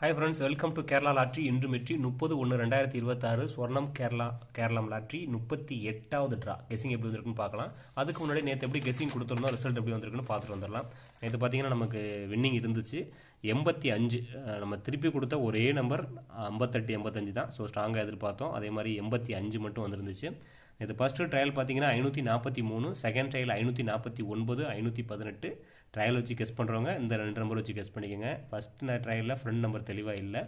Hi friends welcome to Kerala lottery இன்று வெற்றி. முப்பது ஒன்று ரெண்டாயிரத்தி இருபத்தாறு. ஸ்வர்ணம் கேரளா கேரளம் லாட்ரி முப்பத்தி எட்டாவது ட்ரா கெஸிங் எப்படி வந்திருக்குன்னு பார்க்கலாம். அதுக்கு முன்னாடி நேற்று எப்படி கெஸிங் கொடுத்துருந்தோம் ரிசல்ட் எப்படி வந்திருக்குன்னு பார்த்துட்டு வந்துடலாம். நேற்று பார்த்தீங்கன்னா நமக்கு வின்னிங் இருந்துச்சு. எண்பத்தி அஞ்சு. நம்ம திருப்பி கொடுத்த ஒரே நம்பர் ஐம்பத்தெட்டு எண்பத்தஞ்சு தான். ஸோ ஸ்ட்ராங்காக எதிர்பார்த்தோம். அதே மாதிரி எண்பத்தி அஞ்சு மட்டும் வந்துருந்துச்சு. இது ஃபஸ்ட்டு ட்ரையல் பார்த்தீங்கன்னா ஐநூற்றி நாற்பத்தி மூணு செகண்ட் ட்ரையல் ஐநூற்றி நாற்பத்தி ஒன்பது ஐநூற்றி பதினெட்டு. ட்ரையல் வச்சு கெஸ் பண்ணுறவங்க இந்த ரெண்டு நம்பர் வச்சு கெஸ் பண்ணிக்கோங்க. ஃபஸ்ட் ட்ரையலில் ஃப்ரெண்ட் நம்பர் தெளிவாக இல்லை.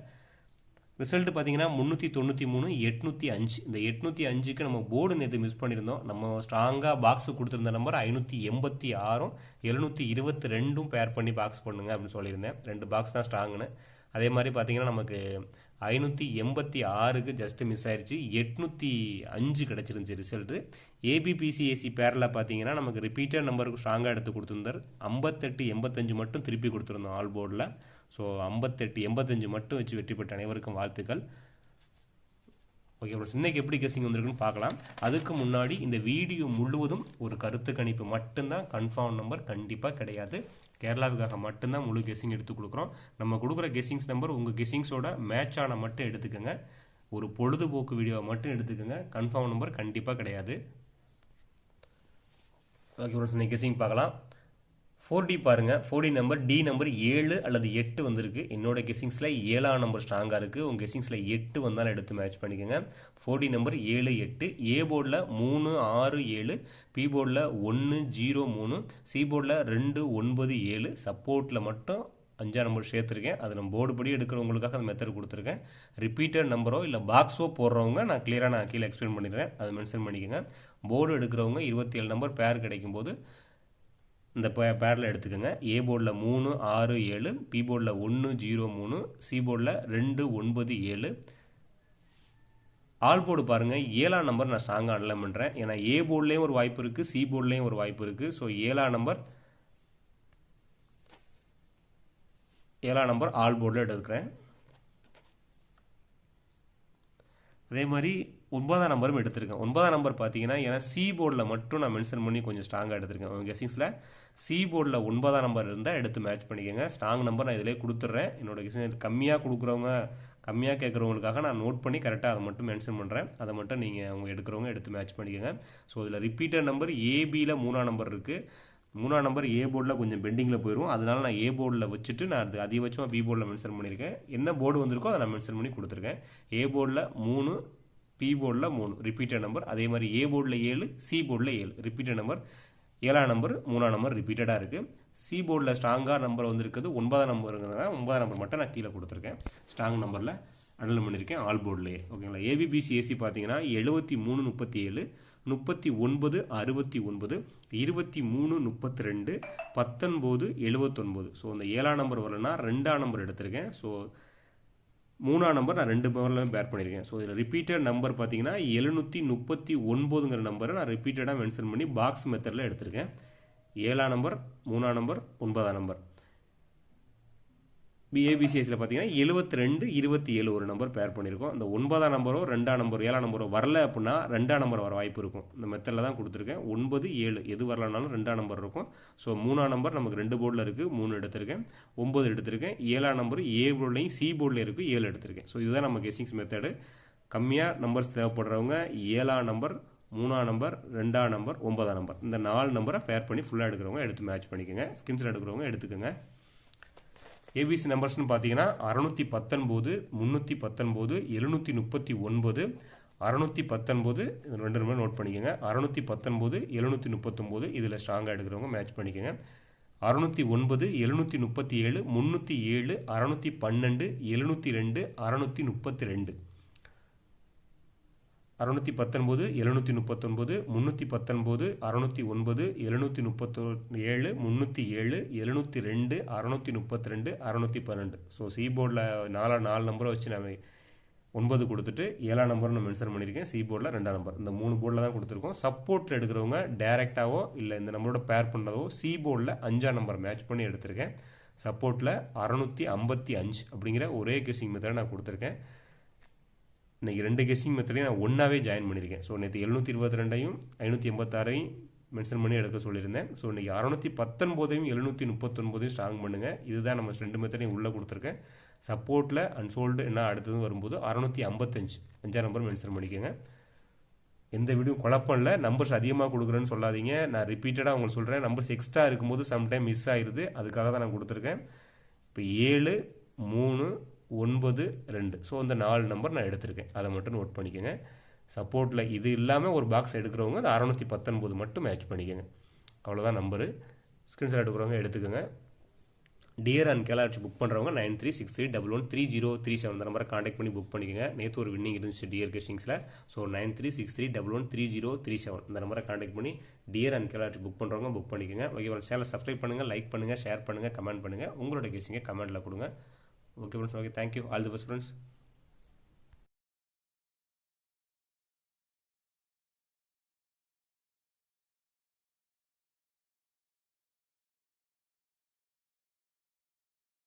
ரிசல்ட் பார்த்தீங்கன்னா முந்நூற்றி தொண்ணூற்றி மூணு எட்நூற்றி அஞ்சு. இந்த எட்நூற்றி அஞ்சுக்கு நம்ம போர்டு நேற்று மிஸ் பண்ணியிருந்தோம். நம்ம ஸ்ட்ராங்காக பாக்ஸு கொடுத்துருந்த நம்பர் ஐநூற்றி எண்பத்தி ஆறும் எழுநூற்றி இருபத்தி ரெண்டும் பேர் பண்ணி பாக்ஸ் பண்ணுங்க அப்படின்னு சொல்லியிருந்தேன். ரெண்டு பாக்ஸ் தான் ஸ்ட்ராங்குன்னு அதே மாதிரி பார்த்தீங்கன்னா நமக்கு ஐநூற்றி எண்பத்தி ஆறுக்கு ஜஸ்ட் மிஸ் ஆயிடுச்சு எட்நூற்றி அஞ்சு கிடச்சிருந்துச்சு ரிசல்ட்டு ஏபிபிசிஏசி பேரில் பார்த்தீங்கன்னா நமக்கு ரிப்பீட்டட் நம்பருக்கு ஸ்ட்ராங்காக எடுத்து கொடுத்துருந்தார். ஐம்பத்தெட்டு எண்பத்தஞ்சு மட்டும் திருப்பி கொடுத்துருந்தோம் ஆல் போர்டில் ஸோ ஐம்பத்தெட்டு எண்பத்தஞ்சு மட்டும் வச்சு வெற்றி பெற்ற அனைவருக்கும் வாழ்த்துக்கள். ஓகே ஃப்ரெண்ட்ஸ் இன்றைக்கி எப்படி கெஸிங் வந்திருக்குன்னு பார்க்கலாம். அதுக்கு முன்னாடி இந்த வீடியோ முழுவதும் ஒரு கருத்து கணிப்பு மட்டும்தான் கன்ஃபார்ம் நம்பர் கண்டிப்பாக கிடையாது. கேரளாவுக்காக மட்டும்தான் முழு கெஸ்ஸிங் எடுத்து கொடுக்குறோம். நம்ம கொடுக்குற கெஸ்ஸிங்ஸ் நம்பர் உங்கள் கெஸ்ஸிங்ஸோட மேட்ச் ஆன மட்டும் எடுத்துக்கோங்க. ஒரு பொழுதுபோக்கு வீடியோவை மட்டும் எடுத்துக்கோங்க. கன்ஃபார்ம் நம்பர் கண்டிப்பாக கிடையாது. ஓகே ஃப்ரெண்ட்ஸ் பார்க்கலாம். ஃபோர் டி பாருங்கள் four D number D number ஏழு அல்லது எட்டு வந்திருக்கு. என்னோட கெஸிங்ஸில் ஏழாம் நம்பர் ஸ்ட்ராங்காக இருக்குது உங்கள் கெஸிங்ஸில் எட்டு வந்தாலும் எடுத்து மேட்ச் பண்ணிக்கோங்க. ஃபோர் டி நம்பர் ஏழு எட்டு. ஏ போர்டில் மூணு ஆறு ஏழு. பி போர்டில் ஒன்று ஜீரோ மூணு. சி போர்டில் ரெண்டு ஒன்பது ஏழு. சப்போர்ட்டில் மட்டும் அஞ்சாம் நம்பர் சேர்த்துருக்கேன். அது நம்ம போர்டு படி எடுக்கிறவங்களுக்காக அந்த மெத்தட் கொடுத்துருக்கேன். ரிப்பீட்டட் நம்பரோ இல்லை பாக்ஸோ போடுறவங்க நான் கிளியராக நான் கீழே எக்ஸ்பிளைன் பண்ணிடுறேன். அதை மென்ஷன் பண்ணிக்கோங்க. போர்டு எடுக்கிறவங்க இருபத்தி ஏழு நம்பர் பேர் கிடைக்கும்போது இந்த பே பேடில் எடுத்துக்கோங்க. ஏ போர்டில் மூணு ஆறு ஏழு. பி போர்டில் ஒன்று ஜீரோ மூணு. சி போர்டில் ரெண்டு ஒன்பது ஏழு. ஆல் போர்டு பாருங்கள் ஏழாம் நம்பர் நான் ஸ்ட்ராங்காக அனலைன் பண்ணுறேன் ஏன்னா ஏ போர்ட்லேயும் ஒரு வாய்ப்பு இருக்குது சி போர்ட்லேயும் ஒரு வாய்ப்பு இருக்குது ஸோ ஏழாம் நம்பர் ஏழாம் நம்பர் ஆல் போர்டில் எடுக்கிறேன். அதே மாதிரி ஒன்பதாம் நம்பரும் எடுத்திருக்கேன். ஒன்பதாம் நம்பர் பார்த்தீங்கன்னா ஏன்னா சி போர்டில் மட்டும் நான் மென்ஷன் பண்ணி கொஞ்சம் ஸ்ட்ராங்காக எடுத்திருக்கேன். உங்கள் கெசிங்ஸில் சி போர்டில் ஒன்பதாம் நம்பர் இருந்தால் எடுத்து மேட்ச் பண்ணிக்கோங்க. ஸ்ட்ராங் நம்பர் நான் இதிலே கொடுத்துட்றேன். என்னோட கெசிங் கம்மியாக கொடுக்குறவங்க கம்மியாக கேட்குறவங்களுக்காக நான் நோட் பண்ணி கரெக்டாக அதை மட்டும் மென்ஷன் பண்ணுறேன் அதை மட்டும் நீங்கள் அவங்க எடுக்கிறவங்க எடுத்து மேட்ச் பண்ணிக்கோங்க. ஸோ இதில் ரிப்பீட்டட் நம்பர் ஏபியில் மூணாம் நம்பர் இருக்குது மூணாம் நம்பர் ஏ போர்டில் கொஞ்சம் பெண்டிங்கில் போயிடும் அதனால நான் ஏ போர்டில் வச்சுட்டு நான் அது அதிகபட்சமாக பி போர்டில் மென்ஷன் பண்ணியிருக்கேன். என்ன போர்டு வந்திருக்கோ அதை நான் மென்ஷன் பண்ணி கொடுத்துருக்கேன். ஏ போர்டில் மூணு பி போர்டில் மூணு. ரிப்பீட்டட் நம்பர் அதே மாதிரி ஏ போர்டில் ஏழு சி போர்டில் ஏழு. ரிப்பீட்டட் நம்பர் ஏழாம் நம்பர் மூணாம் நம்பர் ரிப்பீட்டடாக இருக்குது சி போர்டில் ஸ்ட்ராங்காக நம்பர் வந்திருக்குது. ஒன்பதாம் நம்பருங்கிறத ஒன்பதாம் நம்பர் மட்டும் நான் கீழே கொடுத்துருக்கேன். ஸ்ட்ராங் நம்பரில் அனல் பண்ணியிருக்கேன் ஆல் போர்ட்லேயே ஓகேங்களா? ஏபிபிசி ஏசி பார்த்தீங்கன்னா எழுபத்தி மூணு முப்பத்தி ஏழு முப்பத்தி ஒன்பது அறுபத்தி ஒன்பது இருபத்தி மூணு முப்பத்தி ரெண்டு பத்தொன்பது எழுபத்தொன்பது ஸோ இந்த ஏழாம் நம்பர் வரலன்னா ரெண்டாம் நம்பர் எடுத்திருக்கேன். ஸோ மூணாம் நம்பர் நான் ரெண்டு நம்பர்லையும் பேர் பண்ணியிருக்கேன். ஸோ இதில் ரிப்பீட்டட் நம்பர் பார்த்தீங்கன்னா எழுநூற்றி முப்பத்தி ஒன்பதுங்கிற நம்பரை நான் ரிப்பீட்டடாக மென்ஷன் பண்ணி பாக்ஸ் மெத்தடில் எடுத்திருக்கேன். ஏழாம் நம்பர் மூணாம் நம்பர் ஒன்பதாம் நம்பர் பிஏபிசிஎஸ்சில் பார்த்தீங்கன்னா எழுபத்தி ரெண்டு இருபத்தி ஏழு ஒரு நம்பர் பேர் பண்ணியிருக்கோம். அந்த ஒன்பதாம் நம்பரோ ரெண்டாம் நம்பரோ ஏழாம் நம்பரோ வரல அப்படின்னா ரெண்டாம் நம்பர் வர வாய்ப்பு இருக்கும். இந்த மெத்தடில் தான் கொடுத்துருக்கேன். ஒன்பது ஏழு எது வரலனாலும் ரெண்டாம் நம்பர் இருக்கும். ஸோ மூணாம் நம்பர் நமக்கு ரெண்டு போர்டில் இருக்குது மூணு எடுத்திருக்கேன். ஒம்பது எடுத்திருக்கேன். ஏழாம் நம்பர் ஏ போர்ட்லையும் சி போர்டில் இருக்குது ஏழு எடுத்திருக்கேன். ஸோ இதுதான் நம்ம கெஸிங்ஸ் மெத்தடு கம்மியாக நம்பர்ஸ் தேவைப்படுறவங்க ஏழாம் நம்பர் மூணாம் நம்பர் ரெண்டாம் நம்பர் ஒன்பதாம் நம்பர் இந்த நாலு நம்பரை ஃபேர் பண்ணி ஃபுல்லாக எடுக்கிறவங்க எடுத்து மேட்ச் பண்ணிக்கோங்க. ஸ்கிம்ஸில் எடுக்கிறவங்க எடுத்துக்கோங்க. ஏபிசி நம்பர்ஸ்னு பார்த்தீங்கன்னா அறநூற்றி பத்தொன்பது முந்நூற்றி பத்தொன்பது எழுநூற்றி முப்பத்தி ஒன்பது அறநூற்றி பத்தொன்பது இது ரெண்டு நம்பர் நோட் பண்ணிக்கோங்க. அறநூற்றி பத்தொன்பது எழுநூற்றி முப்பத்தொம்போது இதில் ஸ்ட்ராங்காக எடுக்கிறவங்க மேட்ச் பண்ணிக்கோங்க. அறநூற்றி ஒன்பது எழுநூற்றி முப்பத்தி ஏழு முந்நூற்றி ஏழு அறநூற்றி பன்னெண்டு எழுநூற்றி ரெண்டு அறநூற்றி முப்பத்தி ரெண்டு. அறுநூற்றி பத்தொன்பது எழுநூற்றி முப்பத்தொன்பது முந்நூற்றி பத்தொன்பது அறநூற்றி ஒன்பது எழுநூற்றி முப்பத்தொ ஏழு முந்நூற்றி ஏழு எழுநூற்றி ரெண்டு அறநூற்றி முப்பத்தி ரெண்டு அறநூற்றி பன்னெண்டு. ஸோ சி போர்டில் நாலா நாலு நம்பரை வச்சு நான் ஒன்பது கொடுத்துட்டு ஏழாம் நம்பரும் நான் மென்ஷன் பண்ணியிருக்கேன். சி போர்டில் ரெண்டாம் நம்பர் இந்த மூணு போர்டில் தான் கொடுத்துருக்கோம். சப்போர்ட்டில் எடுக்கிறவங்க டேரெக்டாகவோ இல்லை இந்த நம்பரோட பேர் பண்ணதோ சி போர்டில் அஞ்சாம் நம்பர் மேட்ச் பண்ணி எடுத்திருக்கேன். சப்போர்ட்டில் அறநூற்றி ஐம்பத்தி அஞ்சு அப்படிங்கிற ஒரே கேசிங் மெத்தடை நான் கொடுத்துருக்கேன். இன்றைக்கி ரெண்டு கெஸ்ஸிங் மெத்தடையும் நான் ஒன்றாவே ஜாயின் பண்ணியிருக்கேன். ஸோ நேற்று எழுநூற்றி இருபத்தி ரெண்டையும் ஐநூற்றி எண்பத்தாறையும் மென்ஷன் பண்ணி எடுக்க சொல்லியிருந்தேன். ஸோ இன்றைக்கி அறநூற்றி பத்தொன்பதையும் எழுநூற்றி முப்பத்தொன்பதையும் ஸ்ட்ராங் பண்ணுங்கள் இதுதான் நம்ம ரெண்டு மெத்தடையும் உள்ளே கொடுத்துருக்கேன். சப்போர்ட்டில் அன்சோல்டு என்ன அடுத்தது வரும்போது அறநூற்றி ஐம்பத்தஞ்சு அஞ்சாம் நம்பர் மென்ஷன் பண்ணிக்கோங்க. எந்த வீடியோ குழப்பம் இல்லை. நம்பர்ஸ் அதிகமாக கொடுக்குறேன்னு சொல்லாதீங்க. நான் ரிப்பீட்டடாக உங்களுக்கு சொல்கிறேன் நம்பர்ஸ் எக்ஸ்ட்ரா இருக்கும்போது சம்டைம் மிஸ் ஆயிடுது அதுக்காக தான் நான் கொடுத்துருக்கேன். இப்போ ஏழு மூணு ஒன்பது ரெண்டு. ஸோ அந்த நாலு நம்பர் நான் எடுத்திருக்கேன். அதை மட்டும் நோட் பண்ணிக்கோங்க. சப்போர்ட்டில் இது இல்லாமல் ஒரு பாக்ஸ் எடுக்கிறவங்க அது அறநூற்றி பத்தொன்பது மட்டும் மேட்ச் பண்ணிக்கோங்க. அவ்வளோதான் நம்பரு ஸ்க்ரீன்ஷாட் எடுக்கிறவங்க எடுத்துக்கோங்க. டியர் அண்ட் கேலாட்சி புக் பண்ணுறவங்க nine three six three double one three zero three seven அந்த நம்பரை காண்டாக்ட் பண்ணி புக் பண்ணிக்கோங்க. நேற்று ஒரு வின்னிங் இருந்துச்சு dear கெஸ்டிங்ஸில் so nine three six three double one three zero three seven இந்த நம்பரை காண்டாக்ட் பண்ணி டியர் அண்ட் கேலாட்சி புக் பண்ணுறவங்க புக் பண்ணிக்கோங்க. ஓகே சேனலை சப்ஸ்கிரைப் பண்ணுங்கள் லைக் பண்ணுங்கள் ஷேர் பண்ணுங்கள் கமெண்ட் பண்ணுங்கள் உங்களோட கெஸ்டிங்கை கமெண்ட்டில் கொடுங்க. Okay friends okay thank you all the best friends